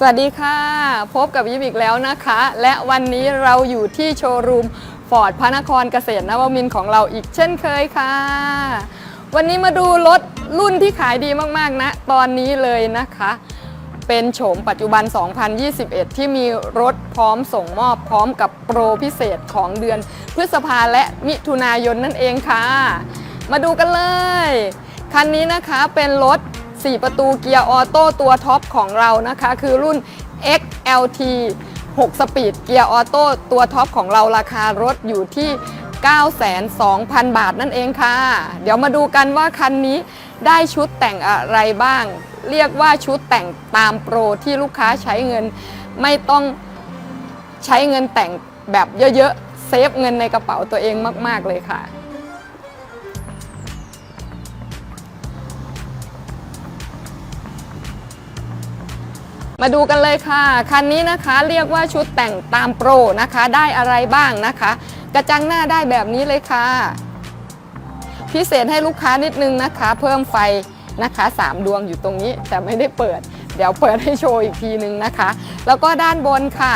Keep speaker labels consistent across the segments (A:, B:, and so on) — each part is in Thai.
A: สวัสดีค่ะ พบกับยิบอีกแล้วนะคะ และวันนี้เราอยู่ที่โชว์รูมฟอร์ดพระนครเกษตรนวมินของเราอีกเช่นเคยค่ะ วันนี้มาดูรถรุ่นที่ขายดีมากๆนะ ตอนนี้เลยนะคะ เป็นโฉมปัจจุบัน 2021 ที่มีรถพร้อมส่งมอบพร้อมกับโปรพิเศษของเดือนพฤษภาและมิถุนายนนั่นเองค่ะ มาดูกันเลย คันนี้นะคะเป็นรถ 4 ประตูเกียร์ออโต้ตัวท็อปของเรานะคะ คือรุ่น XLT 6 สปีดเกียร์ออโต้ตัวท็อปของเราราคารถอยู่ที่9,200,000 บาทนั่นเองค่ะ เดี๋ยวมาดูกันว่าคันนี้ได้ชุดแต่งอะไรบ้าง เรียกว่าชุดแต่งตามโปรที่ลูกค้าใช้เงิน ไม่ต้องใช้เงินแต่งแบบเยอะๆ เซฟเงินในกระเป๋าตัวเองมาก ๆ เลยค่ะ มาดูกันเลยค่ะ คันนี้นะคะเรียกว่าชุดแต่งตามโปรนะคะ ได้อะไรบ้างนะคะ กระจังหน้าได้แบบนี้เลยค่ะ พิเศษให้ลูกค้านิดนึงนะคะ เพิ่มไฟนะคะ 3 ดวงอยู่ตรงนี้แต่ไม่ได้เปิด เดี๋ยวเปิดให้โชว์อีกทีนึงนะคะ แล้วก็ด้านบนค่ะ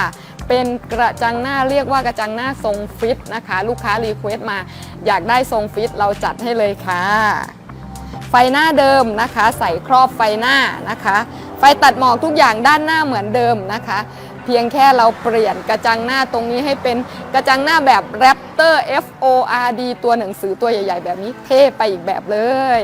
A: เป็นกระจังหน้าเรียกว่ากระจังหน้าทรงฟิตนะคะ ลูกค้ารีเควสต์มา อยากได้ทรงฟิตเราจัดให้เลยค่ะ ไฟหน้าเดิมนะคะ ใส่ครอบไฟหน้านะคะ ไฟตัดหมอกทุกอย่างด้านหน้าเหมือนเดิมนะคะ เพียงแค่เราเปลี่ยนกระจังหน้าตรงนี้ให้เป็นกระจังหน้าแบบ Raptor F O R D ตัวหนังสือตัวใหญ่ ๆ แบบนี้เท่ไปอีกแบบเลย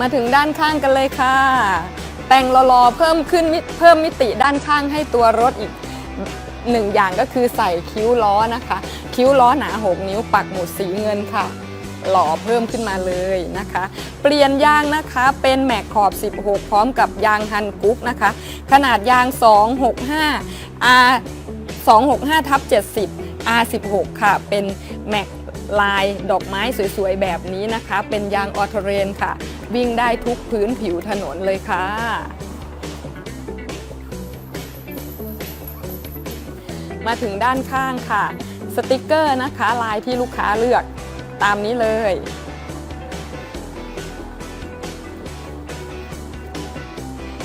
A: มาถึงด้านข้างกันเลยค่ะ แต่งรอๆเพิ่มขึ้นเพิ่มมิติด้านข้างให้ตัวรถอีกหนึ่งอย่างก็คือใส่คิ้วล้อนะคะ คิ้วล้อหนา6นิ้วปักหมุดสีเงินค่ะ หล่อเพิ่มขึ้นมาเลยนะคะ เปลี่ยนยางนะคะเป็นแม็กขอบ 16 พร้อมกับยางฮันกุ๊กนะคะ ขนาดยาง 265 R 265ทับ70 R16 ค่ะ เป็นแม็ก ลายดอกไม้สวยๆ แบบนี้นะคะ เป็นยางออโตเรนค่ะ วิ่งได้ทุกพื้นผิวถนนเลยค่ะ มาถึงด้านข้างค่ะ สติกเกอร์นะคะ ลายที่ลูกค้าเลือกตามนี้เลย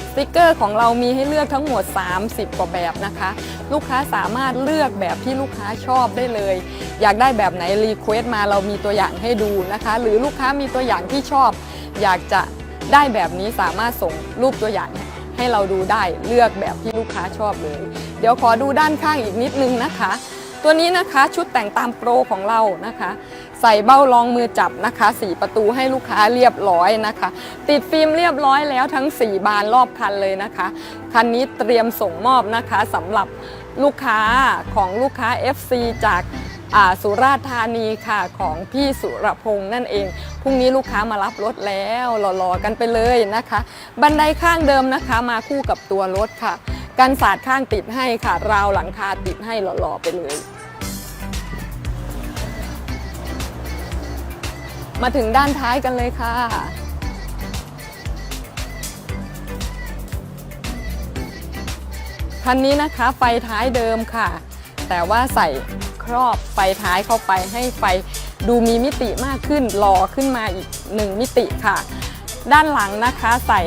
A: สติกเกอร์ของเรามีให้เลือกทั้งหมด 30 กว่าแบบนะคะ ลูกค้าสามารถเลือกแบบที่ลูกค้าชอบได้เลย อยากได้แบบไหนรีเควสต์มาเรามีตัวอย่างให้ดูนะคะ หรือลูกค้ามีตัวอย่างที่ชอบ อยากจะได้แบบนี้สามารถส่งรูปตัวอย่างให้เราดูได้เลือกแบบที่ลูกค้าชอบเลย เดี๋ยวขอดูด้านข้างอีกนิดนึงนะคะ ตัวนี้นะคะชุดแต่งตามโปรของเรานะคะ ใส่เบ้ารองมือจับนะคะสีประตูให้ลูกค้าเรียบร้อยนะคะ ติดฟิล์มเรียบร้อยแล้วทั้ง 4 บานรอบคันเลยนะคะ คันนี้เตรียมส่งมอบนะคะสำหรับ ลูกค้าของลูกค้า FC จากาสุราษฎร์ธานีค่ะของพี่สุรพงษ์นั่นเองพรุ่งนี้ลูกค้ามารับรถแล้วรอๆกันไปเลยนะคะ บันไดข้างเดิมนะคะมาคู่กับตัวรถค่ะกันศาสตร์ข้างติดให้ค่ะราวหลังคาติดให้หล่อๆไปเลย มาถึงด้านท้ายกันเลยค่ะ คันนี้นะคะไฟท้ายเดิมค่ะ แต่ว่าใส่ครอบไฟท้ายเข้าไปให้ไฟดูมีมิติมากขึ้นหล่อขึ้นมาอีกหนึ่งมิติค่ะ ด้านหลังนะคะใส่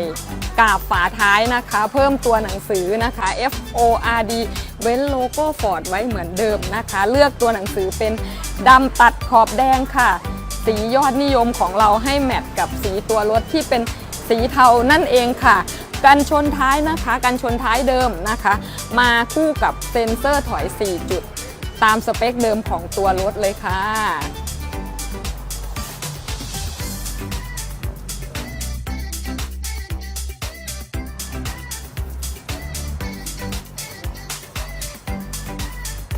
A: กาบฝาท้ายนะคะ เพิ่มตัวหนังสือนะคะ F O R D เว้นโลโก้ฟอร์ดไว้เหมือนเดิมนะคะ เลือกตัวหนังสือเป็นดำตัดขอบแดงค่ะ สียอดนิยมของเราให้แมทกับสีตัวรถที่เป็นสีเทานั่นเองค่ะ กันชนท้ายนะคะ กันชนท้ายเดิมนะคะ มาคู่กับเซ็นเซอร์ถอย 4 จุด ตามสเปคเดิมของตัวรถเลยค่ะ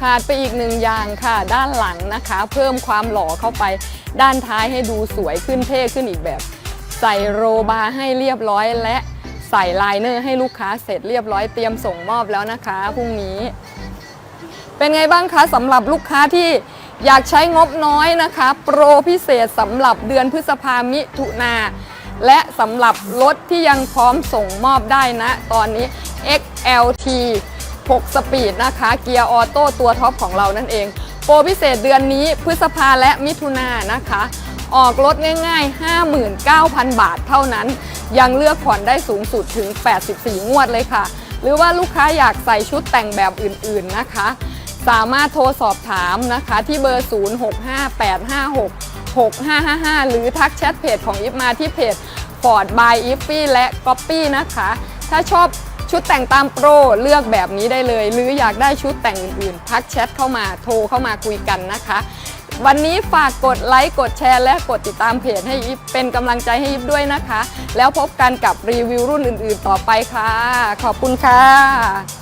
A: ขาดไปอีกหนึ่งอย่างค่ะ ด้านหลังนะคะ เพิ่มความหล่อเข้าไป ด้านท้ายให้ดูสวยขึ้นเท่ขึ้นอีกแบบ ใส่โรบาให้เรียบร้อยและ ใส่ไลเนอร์ให้ลูกค้าเสร็จเรียบร้อยเตรียมส่งมอบแล้วนะคะพรุ่งนี้ เป็นไงบ้างคะสำหรับลูกค้าที่อยากใช้งบน้อยนะคะ โปรพิเศษสำหรับเดือนพฤษภามิถุนาและสำหรับรถที่ยังพร้อมส่งมอบได้นะ ตอนนี้ XLT 6 สปีดนะคะ เกียร์ออโต้ตัวท็อปของเรานั่นเอง โปรพิเศษเดือนนี้พฤษภาและมิถุนานนะคะ ออกรถง่าย ๆ 59,000 บาทเท่านั้น ยังเลือกผ่อนได้สูงสุดถึง 84 งวดเลยค่ะ หรือว่าลูกค้าอยากใส่ชุดแต่งแบบอื่นๆนะคะ สามารถโทรสอบถามนะคะที่เบอร์ 0658566555 หรือทักแชทเพจของอิฟมาที่เพจ Ford by i f ฟี่และ g o p ปี้นะคะ ถ้าชอบชุดแต่งตามโปรเลือกแบบนี้ได้เลย หรืออยากได้ชุดแต่งอื่นๆทักแชทเข้ามาโทรเข้ามาคุยกันนะคะ วันนี้ฝากกดไลค์กดแชร์และกดติดตามเพจให้อิฟเป็นกำลังใจให้อิฟด้วยนะคะ แล้วพบกันกับรีวิวรุ่นอื่น ๆ ต่อไปค่ะ ขอบคุณค่ะ